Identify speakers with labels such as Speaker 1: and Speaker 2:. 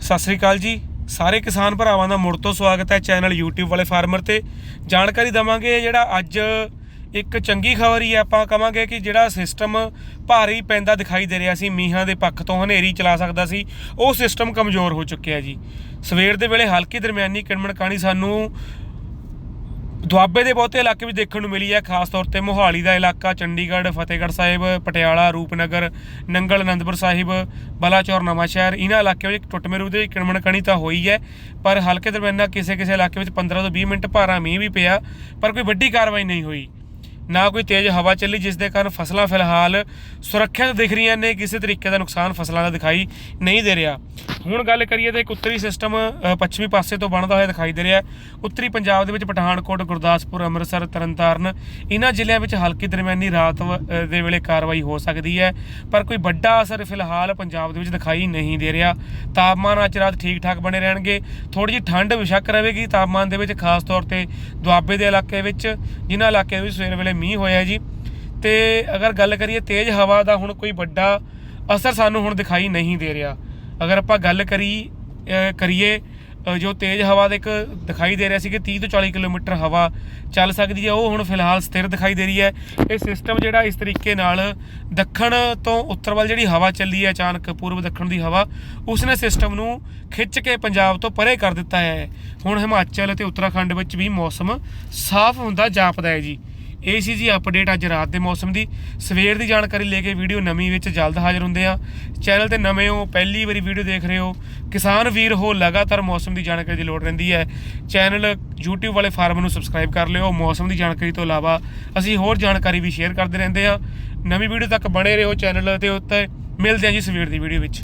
Speaker 1: ਸਤਿ ਸ੍ਰੀ ਅਕਾਲ ਜੀ। ਸਾਰੇ ਕਿਸਾਨ ਭਰਾਵਾਂ ਦਾ ਮੁੜ ਤੋਂ ਸਵਾਗਤ ਹੈ ਚੈਨਲ YouTube ਵਾਲੇ ਫਾਰਮਰ ਤੇ। ਜਾਣਕਾਰੀ ਦਵਾਂਗੇ ਜਿਹੜਾ ਅੱਜ ਇੱਕ ਚੰਗੀ ਖਬਰ ਹੀ ਹੈ। ਆਪਾਂ ਕਵਾਂਗੇ ਕਿ ਜਿਹੜਾ ਸਿਸਟਮ ਭਾਰੀ ਪੈਂਦਾ ਦਿਖਾਈ ਦੇ ਰਿਹਾ ਸੀ, ਮੀਂਹਾਂ ਦੇ ਪੱਖ ਤੋਂ ਹਨੇਰੀ ਚਲਾ ਸਕਦਾ ਸੀ, ਉਹ ਸਿਸਟਮ ਕਮਜ਼ੋਰ ਹੋ ਚੁੱਕਿਆ ਜੀ। ਸਵੇਰ ਦੇ ਵੇਲੇ ਹਲਕੀ ਦਰਮਿਆਨੀ ਕਿਣਮਣ ਕਾਣੀ ਸਾਨੂੰ ਦੁਆਬੇ ਦੇ ਬਹੁਤੇ ਇਲਾਕੇ ਵਿੱਚ ਦੇਖਣ ਨੂੰ ਮਿਲੀ ਹੈ, ਖਾਸ ਤੌਰ ਤੇ ਮੋਹਾਲੀ ਦਾ ਇਲਾਕਾ, ਚੰਡੀਗੜ੍ਹ, ਫਤਿਹਗੜ੍ਹ ਸਾਹਿਬ, ਪਟਿਆਲਾ, ਰੂਪਨਗਰ, ਨੰਗਲ, ਅਨੰਦਪੁਰ ਸਾਹਿਬ, ਬਲਾਚੌਰ, ਨਵਾਂ ਸ਼ਹਿਰ। ਇਹਨਾਂ ਇਲਾਕਿਆਂ ਵਿੱਚ ਟੁੱਟਵੇਂ ਰੂਪ ਦੇ ਵਿੱਚ ਕਿਣਮਣ ਕਣੀ ਤਾਂ ਹੋਈ ਹੈ, ਪਰ ਹਲਕੇ ਦਰਮਿਆਨਾ ਕਿਸੇ ਕਿਸੇ ਇਲਾਕੇ ਵਿੱਚ 15 ਤੋਂ 20 ਮਿੰਟ ਭਾਰਾ ਮੀਂਹ ਵੀ ਪਿਆ, ਪਰ ਕੋਈ ਵੱਡੀ ਕਾਰਵਾਈ ਨਹੀਂ ਹੋਈ। ਨਾ ਕੋਈ ਤੇਜ਼ ਹਵਾ ਚੱਲੀ, ਜਿਸ ਦੇ ਕਾਰਨ ਫਸਲਾਂ ਫਿਲਹਾਲ ਸੁਰੱਖਿਅਤ ਦਿਖ ਰਹੀਆਂ ਨੇ, ਕਿਸੇ ਤਰੀਕੇ ਦਾ ਨੁਕਸਾਨ ਫਸਲਾਂ ਦਾ ਦਿਖਾਈ ਨਹੀਂ ਦੇ ਰਿਹਾ। ਹੁਣ ਗੱਲ ਕਰੀਏ ਤਾਂ ਇੱਕ ਉੱਤਰੀ ਸਿਸਟਮ ਪੱਛਮੀ ਪਾਸੇ ਤੋਂ ਬਣਦਾ ਹੋਇਆ ਦਿਖਾਈ ਦੇ ਰਿਹਾ ਉੱਤਰੀ ਪੰਜਾਬ ਦੇ ਵਿੱਚ ਪਠਾਨਕੋਟ, ਗੁਰਦਾਸਪੁਰ, ਅੰਮ੍ਰਿਤਸਰ, ਤਰਨਤਾਰਨ ਇਹਨਾਂ ਜ਼ਿਲ੍ਹਿਆਂ ਵਿੱਚ ਹਲਕੀ ਦਰਮਿਆਨੀ ਰਾਤ ਵ- ਦੇ ਵੇਲੇ ਕਾਰਵਾਈ ਹੋ ਸਕਦੀ ਹੈ। ਪਰ ਕੋਈ ਵੱਡਾ ਅਸਰ ਫਿਲਹਾਲ ਪੰਜਾਬ ਦੇ ਵਿੱਚ ਦਿਖਾਈ ਨਹੀਂ ਦੇ ਰਿਹਾ। ਤਾਪਮਾਨ ਅੱਜ ਰਾਤ ਠੀਕ ਠਾਕ ਬਣੇ ਰਹਿਣਗੇ। ਥੋੜੀ ਜਿਹੀ ਠੰਡ ਵਿਸ਼ੱਕ ਰਹੇਗੀ ਤਾਪਮਾਨ ਦੇ ਵਿੱਚ, ਖਾਸ ਤੌਰ ਤੇ ਦੁਆਬੇ ਦੇ ਇਲਾਕੇ ਵਿੱਚ, ਜਿਨ੍ਹਾਂ ਇਲਾਕਿਆਂ ਵਿੱਚ ਸਵੇਰ ਵੇਲੇ ਮੀਂਹ ਹੋਇਆ ਜੀ। ਤੇ ਅਗਰ ਗੱਲ ਕਰੀਏ ਤੇਜ਼ ਹਵਾ ਦਾ ਹੁਣ ਕੋਈ ਵੱਡਾ ਅਸਰ ਸਾਨੂੰ ਹੁਣ ਦਿਖਾਈ ਨਹੀਂ ਦੇ ਰਿਹਾ। ਅਗਰ ਆਪਾਂ ਗੱਲ ਕਰੀ ਕਰੀਏ ਜੋ ਤੇਜ਼ ਹਵਾ ਦੇ ਇੱਕ ਦਿਖਾਈ ਦੇ ਰਿਹਾ ਸੀ ਕਿ 30 ਤੋਂ 40 ਕਿਲੋਮੀਟਰ ਹਵਾ ਚੱਲ ਸਕਦੀ ਹੈ, ਉਹ ਹੁਣ ਫਿਲਹਾਲ ਸਥਿਰ ਦਿਖਾਈ ਦੇ ਰਹੀ ਹੈ। ਇਹ ਸਿਸਟਮ ਜਿਹੜਾ ਇਸ ਤਰੀਕੇ ਨਾਲ ਦੱਖਣ ਤੋਂ ਉੱਤਰ ਵੱਲ ਜਿਹੜੀ ਹਵਾ ਚੱਲੀ ਹੈ, ਅਚਾਨਕ ਪੂਰਬ ਦੱਖਣ ਦੀ ਹਵਾ, ਉਸਨੇ ਸਿਸਟਮ ਨੂੰ ਖਿੱਚ ਕੇ ਪੰਜਾਬ ਤੋਂ ਪਰੇ ਕਰ ਦਿੱਤਾ ਹੈ। ਹੁਣ ਹਿਮਾਚਲ ਅਤੇ ਉੱਤਰਾਖੰਡ ਵਿੱਚ ਵੀ ਮੌਸਮ ਸਾਫ਼ ਹੁੰਦਾ ਜਾਪਦਾ ਹੈ ਜੀ। ਇਹ ਸੀ ਜੀ ਅਪਡੇਟ ਅੱਜ ਰਾਤ ਦੇ ਮੌਸਮ ਦੀ। ਸਵੇਰ ਦੀ ਜਾਣਕਾਰੀ ਲੈ ਕੇ ਵੀਡੀਓ ਨਵੀਂ ਵਿੱਚ ਜਲਦ ਹਾਜ਼ਰ ਹੁੰਦੇ ਆ ਚੈਨਲ ਤੇ ਨਵੇਂ ਹੋ, ਪਹਿਲੀ ਵਾਰੀ ਵੀਡੀਓ ਦੇਖ ਰਹੇ ਹੋ, ਕਿਸਾਨ ਵੀਰ ਹੋ, ਲਗਾਤਾਰ ਮੌਸਮ ਦੀ ਜਾਣਕਾਰੀ ਦੀ ਲੋੜ ਰਹਿੰਦੀ ਹੈ। ਚੈਨਲ YouTube ਵਾਲੇ ਫਾਰਮ ਨੂੰ ਸਬਸਕ੍ਰਾਈਬ ਕਰ ਲਿਓ। ਮੌਸਮ ਦੀ ਜਾਣਕਾਰੀ ਤੋਂ ਇਲਾਵਾ ਅਸੀਂ ਹੋਰ ਜਾਣਕਾਰੀ ਵੀ ਸ਼ੇਅਰ ਕਰਦੇ ਰਹਿੰਦੇ ਆ ਨਵੀਂ ਵੀਡੀਓ ਤੱਕ ਬਣੇ ਰਹੋ ਚੈਨਲ ਤੇ ਉੱਤੇ। ਮਿਲਦੇ ਆ ਜੀ ਸਵੇਰ ਦੀ ਵੀਡੀਓ ਵਿੱਚ।